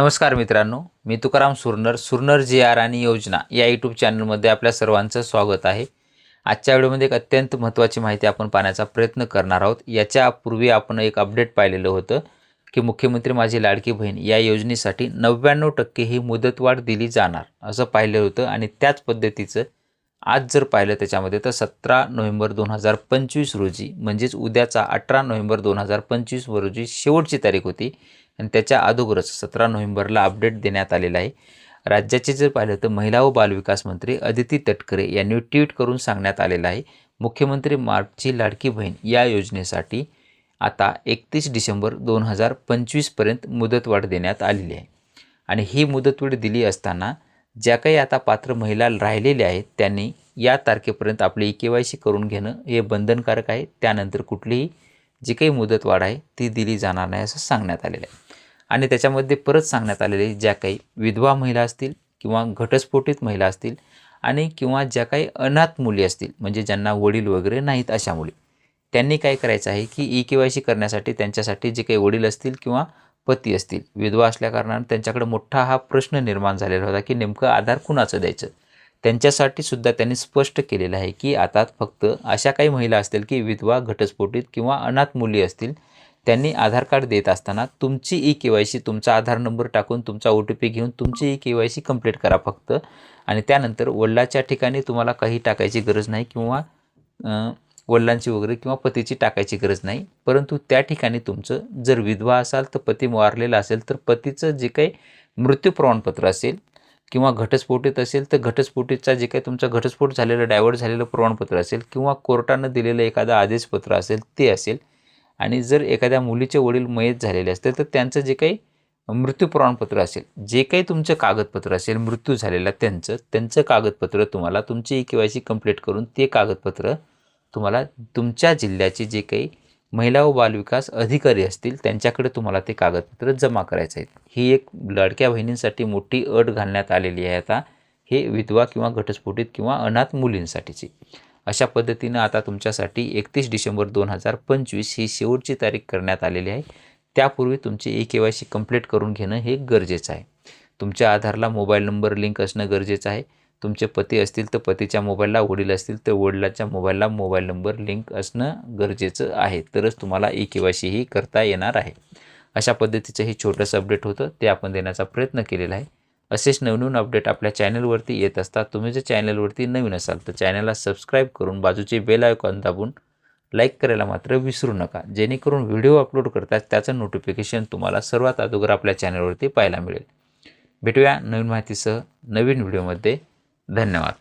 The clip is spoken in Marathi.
नमस्कार मित्रांनो मी तुकाराम सुरनर सुरनर जी आर आणि योजना या यूट्यूब चॅनलमध्ये आपल्या सर्वांचं स्वागत आहे. आजच्या व्हिडिओमध्ये एक अत्यंत महत्त्वाची माहिती आपण पाहण्याचा प्रयत्न करणार आहोत. याच्यापूर्वी आपण एक अपडेट पाहिलेलं होतं की मुख्यमंत्री माझी लाडकी बहीण या योजनेसाठी नव्याण्णव टक्के ही मुदतवाढ दिली जाणार असं पाहिलं होतं आणि त्याच पद्धतीचं आज जर पाहिलं त्याच्यामध्ये तर सतरा नोव्हेंबर दोन हजार पंचवीस रोजी म्हणजेच उद्याचा अठरा नोव्हेंबर दोन हजार पंचवीस रोजी शेवटची तारीख होती. आणि त्याच्या अगोदरच सतरा नोव्हेंबरला अपडेट देण्यात आलेला आहे. राज्याचे जर पाहिलं तर महिला व बालविकास मंत्री अदिती तटकरे यांनी ट्विट करून सांगण्यात आलेलं आहे. मुख्यमंत्री मार्चची लाडकी बहीण या योजनेसाठी आता एकतीस डिसेंबर दोन हजार पंचवीसपर्यंत मुदतवाढ देण्यात आलेली आहे. आणि ही मुदतवाढ दिली असताना ज्या काही आता पात्र महिला राहिलेल्या आहेत त्यांनी या तारखेपर्यंत आपले ई के वाय सी करून घेणं हे बंधनकारक आहे. त्यानंतर कुठलीही जी काही मुदतवाढ आहे ती दिली जाणार नाही असं सांगण्यात आलेलं आहे. आणि त्याच्यामध्ये परत सांगण्यात आलेले ज्या काही विधवा महिला असतील किंवा घटस्फोटित महिला असतील आणि किंवा ज्या काही अनाथ मुली असतील म्हणजे ज्यांना वडील वगैरे नाहीत अशा मुली त्यांनी काय करायचं आहे की ई के वाय सी करण्यासाठी त्यांच्यासाठी जे काही वडील असतील किंवा पती असतील विधवा असल्याकारणानं त्यांच्याकडे मोठा हा प्रश्न निर्माण झालेला होता की नेमकं आधार कुणाचं द्यायचं? त्यांच्यासाठी सुद्धा त्यांनी स्पष्ट केलेलं आहे की आता फक्त अशा काही महिला असतील की विधवा घटस्फोटित किंवा अनाथ मुली असतील त्यांनी आधार कार्ड देत असताना तुमची ई के वाय सी तुमचा आधार नंबर टाकून तुमचा ओ टी पी घेऊन तुमची E K Y C complete करा फक्त. आणि त्यानंतर वडिलाच्या ठिकाणी तुम्हाला काही टाकायची गरज नाही किंवा वडिलांची वगैरे किंवा पतीची टाकायची गरज नाही. परंतु त्या ठिकाणी तुमचं जर विधवा असाल तर पती वारलेला असेल तर पतीचं जे काही मृत्यू प्रमाणपत्र असेल किंवा घटस्फोटीत असेल तर घटस्फोटीचा जे काही तुमचा घटस्फोट झालेलं डायव्हर्ट झालेलं प्रमाणपत्र असेल किंवा कोर्टानं दिलेलं एखादं आदेशपत्र असेल ते असेल आणि जर एखाद्या मुलीचे वडील मयत झालेले असतील तर त्यांचं जे काही मृत्यू प्रमाणपत्र असेल जे काही तुमचं कागदपत्र असेल मृत्यू झालेला त्यांचं त्यांचं कागदपत्र तुम्हाला तुमची E K Y C complete करून ते कागदपत्र तुम्हाला तुमच्या जिल्ह्याचे जे काही महिला व बालविकास अधिकारी असतील त्यांच्याकडे तुम्हाला ते कागदपत्र जमा करायचे आहेत. ही एक लाडक्या बहिणींसाठी मोठी अट घालण्यात आलेली आहे आता हे विधवा किंवा घटस्फोटित किंवा अनाथ मुलींसाठीची. अशा पद्धतीनं आता तुमच्यासाठी एकतीस डिसेंबर दोन हजार पंचवीस ही शेवटची तारीख करण्यात आलेली आहे. त्यापूर्वी तुमची E K Y C complete करून घेणं हे गरजेचं आहे. तुमच्या आधारला मोबाईल नंबर लिंक असणं गरजेचं आहे. तुमचे पती असतील तर पतीच्या मोबाईलला वडील असतील तर वडिलाच्या मोबाईलला मोबाईल नंबर लिंक असणं गरजेचं आहे. तरच तुम्हाला ई के वाय सी ही करता येणार आहे. अशा पद्धतीचं हे छोटंसं अपडेट होतं. ते आपण देण्याचा प्रयत्न केलेला आहे. असेच नवनवीन अपडेट आपल्या चॅनलवरती येत असतात. तुम्ही जर चॅनलवरती नवीन असाल तर चॅनलला सबस्क्राईब करून बाजूचे बेल आयकॉन दाबून लाईक करायला मात्र विसरू नका. जेणेकरून व्हिडिओ अपलोड करतात त्याचं नोटिफिकेशन तुम्हाला सर्वात अगोदर आपल्या चॅनलवरती पाहायला मिळेल. भेटूया नवीन माहितीसह नवीन व्हिडिओमध्ये धन्यवाद.